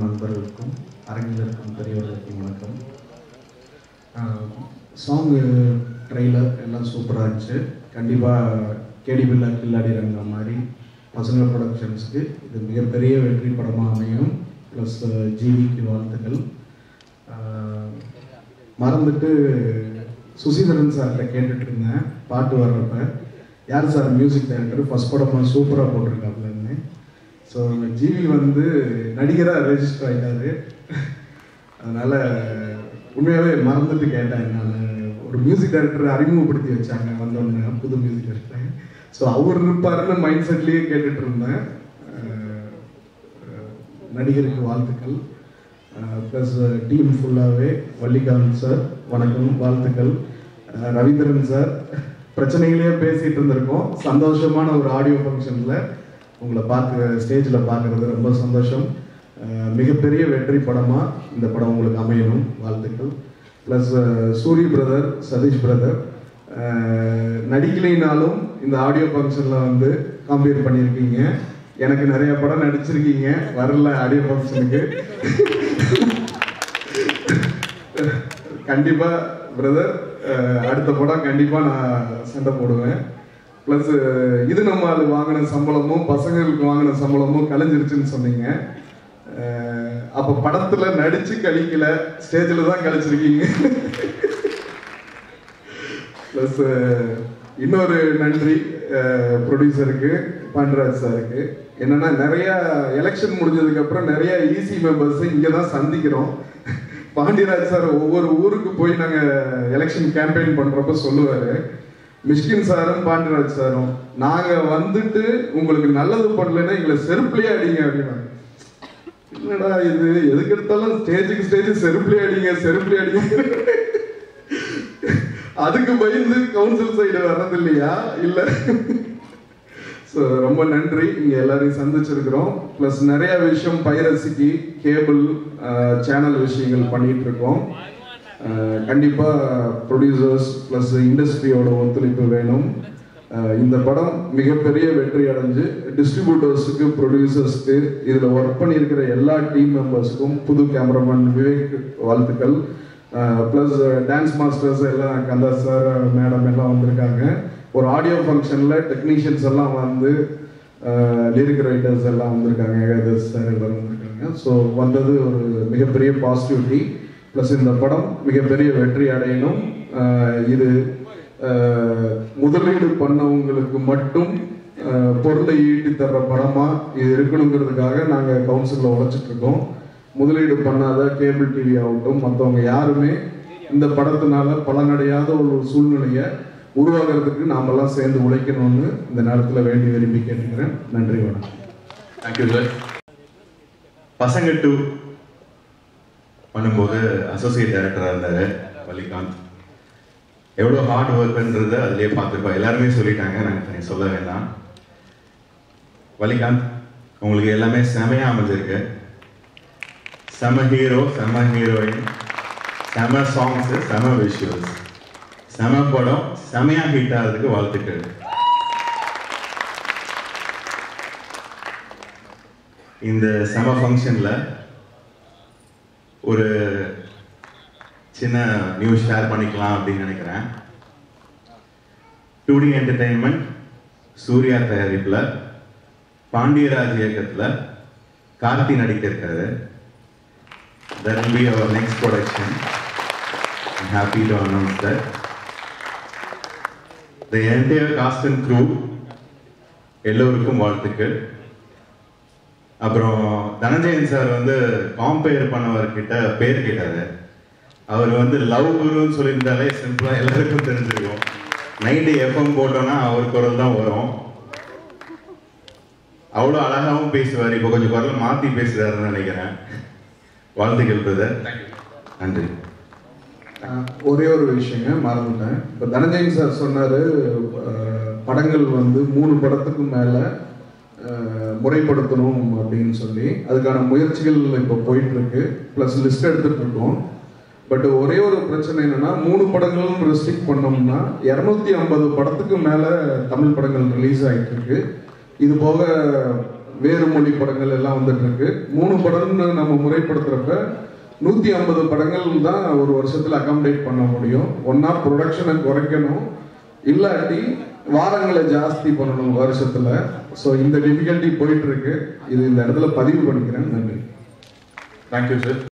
நண்பர்களுக்கும் அரங்கில் இருக்கும் பெரியவர்களுக்கும் வணக்கம். சாங்கு ட்ரெய்லர் எல்லாம் சூப்பராக இருந்துச்சு. கண்டிப்பாக கேடிபில்லா கில்லாடி ரங்கா மாதிரி பசங்க ப்ரொடக்ஷன்ஸுக்கு இது மிகப்பெரிய வெற்றி படமாக அமையும். ப்ளஸ் ஜிவிக்கு வாழ்த்துக்கள். மறந்துட்டு சுசீதரன் சார்கிட்ட கேட்டுட்டு இருந்தேன். பாட்டு வர்றப்ப. யார் சார் மியூசிக் டைரக்டர் ஃபஸ்ட் படமாக சூப்பராக போட்டிருக்காப்லன்னு. ஸோ ஜிவி வந்து நடிகராக ரெஜிஸ்டர் ஆகிட்டாரு அதனால் உண்மையாகவே மறந்துட்டு கேட்டேன். நான் ஒரு மியூசிக் டைரக்டரை அறிமுகப்படுத்தி வச்சாங்க வந்தோடனே புது மியூசிக் டைரக்டர் ஸோ அவர் இருப்பாருன்னு மைண்ட் செட்லேயே கேட்டுட்டு இருந்தேன். நடிகருக்கு வாழ்த்துக்கள். ப்ளஸ் டீம் ஃபுல்லாகவே வள்ளிகாந்த் சார் வணக்கம் வாழ்த்துக்கள். ரவீந்திரன் சார் பிரச்சனைகளே பேசிகிட்டு இருந்திருக்கோம். சந்தோஷமான ஒரு ஆடியோ ஃபங்க்ஷனில் உங்களை பார்க்க ஸ்டேஜில் பார்க்குறது ரொம்ப சந்தோஷம். மிகப்பெரிய வெற்றி படமாக இந்த படம் உங்களுக்கு அமையணும். வாழ்த்துக்கள். Plus Soori brother Sathish brother நடிக்கலைனாலும் இந்த ஆடியோ ஃபங்க்ஷனில் வந்து கம்பேர் பண்ணியிருக்கீங்க. எனக்கு நிறைய படம் நடிச்சிருக்கீங்க. வரல ஆடியோ ஃபங்க்ஷனுக்கு கண்டிப்பாக பிரதர் அடுத்த படம் கண்டிப்பாக நான் சண்டை போடுவேன். ப்ளஸ் uh, இது நம்ம அது வாங்கின சம்பளமும் பசங்களுக்கு வாங்கின சம்பளமும் கலைஞ்சிருச்சுன்னு சொன்னீங்க. Uh, அப்போ படத்தில் நடிச்சு கழிக்கல ஸ்டேஜில் தான் கழிச்சிருக்கீங்க. ப்ளஸ் uh, இன்னொரு நன்றி ப்ரொடியூசருக்கு பாண்டராஜ் சாருக்கு. என்னன்னா நிறைய எலெக்ஷன் முடிஞ்சதுக்கு அப்புறம் நிறைய ஈசி மெம்பர்ஸ் இங்கே தான் சந்திக்கிறோம். பாண்டியராஜ் சார் ஒவ்வொரு ஊருக்கு போய் நாங்கள் எலெக்ஷன் கேம்பெயின் பண்ணுறப்ப சொல்லுவார். மிஷ்கின் சாரும் பாண்டியராஜ் சாரும் நாங்கள் வந்துட்டு உங்களுக்கு நல்லது பண்ணலைன்னா எங்களை செருப்புலேயே அடிங்க அப்படின்னாங்க என்னடா இது? எதுக்கு எடுத்தாலும் ஸ்டேஜுக்கு ஸ்டேஜ் செருப்புலேயே அடிங்க செருப்புலேயே அடிங்க. அதுக்கு பயந்து கவுன்சில் சைடு வர்றது இல்லையா இல்ல. ஸோ ரொம்ப நன்றி. இங்க எல்லாரையும் சந்திச்சிருக்கிறோம். ப்ளஸ் நிறைய விஷயம் பைரசிக்கு கேபிள் சேனல் விஷயங்கள் பண்ணிட்டு இருக்கோம். கண்டிப்பாக ப்ரொடியூசர்ஸ் ப்ளஸ் இண்டஸ்ட்ரியோட ஒத்துழைப்பு வேணும். இந்த படம் மிகப்பெரிய வெற்றி அடைஞ்சு டிஸ்ட்ரிபியூட்டர்ஸுக்கு ப்ரொடியூசர்ஸ்க்கு இதில் ஒர்க் பண்ணியிருக்கிற எல்லா டீம் மெம்பர்ஸுக்கும் புது கேமராமேன் விவேக் வாழ்த்துக்கள். ப்ளஸ் டான்ஸ் மாஸ்டர்ஸ் எல்லாம் கந்தா சார் மேடம் எல்லாம் வந்திருக்காங்க. ஒரு ஆடியோ ஃபங்க்ஷனில் டெக்னீஷியன்ஸ் எல்லாம் வந்து லிரிக் ரைட்டர்ஸ் எல்லாம் வந்திருக்காங்க. ஏகாதஸ் சார் எல்லாம் வந்திருக்காங்க. ஸோ வந்தது ஒரு மிகப்பெரிய பாசிட்டிவிட்டி ப்ளஸ் இந்த படம் மிகப்பெரிய வெற்றி அடையணும். இது முதலீடு பண்ணவங்களுக்கு மட்டும் பொருளை ஈட்டி தர்ற படமா இது இருக்கணுங்கிறதுக்காக நாங்கள் கவுன்சிலில் உழைச்சிட்டு இருக்கோம் முதலீடு பண்ணாத கேபிள் டிவி ஆகட்டும் மற்றவங்க யாருமே இந்த படத்தினால பலனடையாத ஒரு சூழ்நிலையை உருவாகிறதுக்கு நாமெல்லாம் சேர்ந்து உழைக்கணும்னு இந்த நேரத்தில் வேண்டி விரும்பி கேட்டுக்கிறேன். நன்றி வணக்கம். Thank you sir Pasanga two பண்ணும்போது அசோசியேட் டைரக்டராக இருந்தார் வலிகாந்த் எவ்வளோ ஹார்ட் ஒர்க்ன்றதை அதிலே பார்த்துருப்போம் எல்லாருமே சொல்லிட்டாங்க. நாங்கள் தனி சொல்ல வேண்டாம். வலிகாந்த் உங்களுக்கு எல்லாமே செமையாக அமைஞ்சிருக்கு. செம ஹீரோ செம ஹீரோயின் செம சாங்ஸு செம விஷுவல்ஸ் செம படம் செமையாக ஹிட் ஆகிறதுக்கு வாழ்த்துக்கள். இந்த செம ஃபங்க்ஷனில் ஒரு சின்ன நியூஸ் ஷேர் பண்ணிக்கலாம் அப்படின்னு நினைக்கிறேன். டூ டி என்டர்டைன்மெண்ட் சூர்யா தயாரிப்பில் பாண்டியராஜ் இயக்கத்தில் கார்த்தி நடிக்க இருக்காரு that will be our next production. I'm happy to announce that. The entire cast எல்லோருக்கும் வாழ்த்துக்கள். அப்புறம் தனஞ்சயன் சார் வந்து காம்பேர் பண்ணவர்கிட்ட பேர் கேட்டாரு. அவர் வந்து லவ் குருன்னு சொல்லியிருந்தாலே சிம்பிளா எல்லாருக்கும் தெரிஞ்சிருக்கும். நைட்டு எஃப்எம் போட்டோம்னா அவர் குரல் தான் வரும். அவ்வளோ அழகாவும் பேசுவார். இப்போ கொஞ்சம் குரல் மாற்றி பேசுறாருன்னு நினைக்கிறேன். வாழ்த்துக்கள் பிரதர் நன்றி. ஒரே ஒரு விஷயங்க மறந்துட்டேன். இப்போ தனஞ்சயன் சார் சொன்னார் படங்கள் வந்து மூணு படத்துக்கு மேலே முறைப்படுத்தணும் அப்படின்னு சொல்லி அதுக்கான முயற்சிகள் இப்போ போயிட்டு இருக்கு ப்ளஸ் லிஸ்ட் எடுத்துட்டு இருக்கோம் பட் ஒரே ஒரு பிரச்சனை என்னன்னா மூணு படங்களும் ரெஸ்ட்ரிக்ட் பண்ணோம்னா இரநூத்தி ஐம்பது படத்துக்கு மேலே தமிழ் படங்கள் ரிலீஸ் ஆகிட்டு இருக்கு இது போக வேறு மொழி படங்கள் எல்லாம் வந்துட்டு இருக்கு மூணு படம்னு நம்ம முறைப்படுத்துறப்ப நூத்தி ஐம்பது படங்கள் தான் ஒரு வருஷத்துல அகாமடேட் பண்ண முடியும். ஒன்னா ப்ரொடக்ஷனை குறைக்கணும். இல்லாட்டி வாரங்களை ஜாஸ்தி பண்ணணும் வருஷத்துல. ஸோ இந்த டிஃபிகல்ட்டி போயிட்டு இருக்கு. இது இந்த இடத்துல பதிவு பண்ணிக்கிறேன். நன்றி. Thank you sir